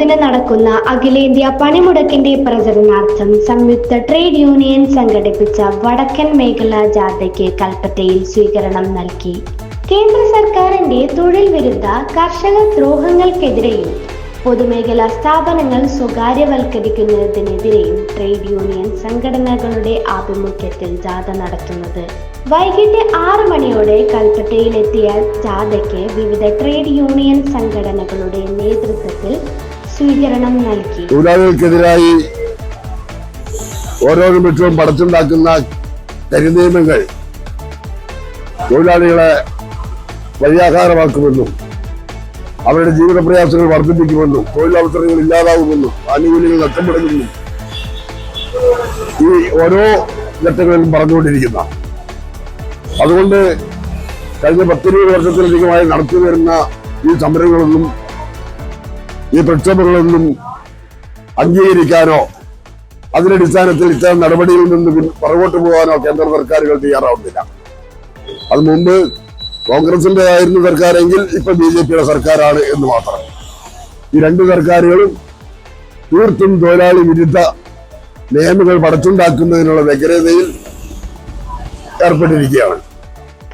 മുപ്പതിന് നടക്കുന്ന അഖിലേന്ത്യാ പണിമുടക്കിന്റെ പ്രചരണാർത്ഥം സംയുക്ത ട്രേഡ് യൂണിയൻ സംഘടിപ്പിച്ച വടക്കൻ മേഖലാ ജാഥയ്ക്ക് കൽപ്പറ്റയിൽ സ്വീകരണം നൽകി. കേന്ദ്ര സർക്കാരിന്റെ തൊഴിൽ വിരുദ്ധ കർഷക ദ്രോഹങ്ങൾക്കെതിരെയും പൊതുമേഖലാ സ്ഥാപനങ്ങൾ സ്വകാര്യവൽക്കരിക്കുന്നതിനെതിരെയും ട്രേഡ് യൂണിയൻ സംഘടനകളുടെ ആഭിമുഖ്യത്തിൽ ജാഥ നടത്തുന്നത്. വൈകിട്ട് ആറ് മണിയോടെ കൽപ്പറ്റയിലെത്തിയ ജാഥയ്ക്ക് വിവിധ ട്രേഡ് യൂണിയൻ സംഘടനകളുടെ നേതൃത്വത്തിൽ സ്വീകരണം നൽകി. ഓരോ നിമിഷവും പടച്ചുണ്ടാക്കുന്ന കരിനിയമങ്ങൾ തൊഴിലാളികളെ വഴിയാകാരമാക്കുമെന്നും അവരുടെ ജീവിത പ്രയാസങ്ങൾ വർദ്ധിപ്പിക്കുമെന്നും തൊഴിലവസരങ്ങൾ ഇല്ലാതാവുമെന്നും ആനുകൂല്യങ്ങൾ നഷ്ടപ്പെടുമെന്നും ഈ ഓരോ ഘട്ടങ്ങളിലും പറഞ്ഞുകൊണ്ടിരിക്കുന്ന അതുകൊണ്ട് കഴിഞ്ഞ പത്തിരുപത് വർഷത്തിലധികമായി നടത്തി വരുന്ന ഈ സമരങ്ങളൊന്നും ഈ പ്രക്ഷോഭങ്ങളൊന്നും അംഗീകരിക്കാനോ അതിന്റെ അടിസ്ഥാനത്തിൽ ഇത്തരം നടപടിയിൽ നിന്ന് പുറകോട്ട് പോകാനോ കേന്ദ്ര സർക്കാരുകൾ തയ്യാറാവുന്നില്ല. അത് മുമ്പ് കോൺഗ്രസിന്റെ ആയിരുന്നു സർക്കാരെങ്കിൽ ഇപ്പൊ ബി ജെ പിയുടെ സർക്കാരാണ് എന്ന് മാത്രം. ഈ രണ്ട് സർക്കാരുകളും തീർത്തും തൊഴിലാളി വിരുദ്ധ നിയമങ്ങൾ പടച്ചുണ്ടാക്കുന്നതിനുള്ള വ്യഗ്രതയിൽ ഏർപ്പെട്ടിരിക്കുകയാണ്.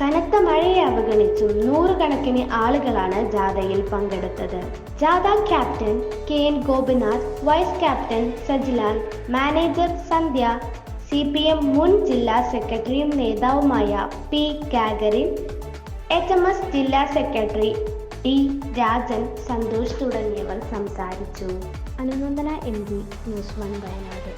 കനത്ത മഴയെ അവഗണിച്ചും നൂറുകണക്കിന് ആളുകളാണ് ജാഥയിൽ പങ്കെടുത്തത്. ജാഥ captain K N Gopinath vice captain Sajilal manager Sandhya C P M മുൻ ജില്ലാ സെക്രട്ടറിയും നേതാവുമായ P Gagarin H M S ജില്ലാ സെക്രട്ടറി ടി രാജൻ സന്തോഷ് തുടങ്ങിയവർ സംസാരിച്ചു. Anunandana M P news one Wayanad.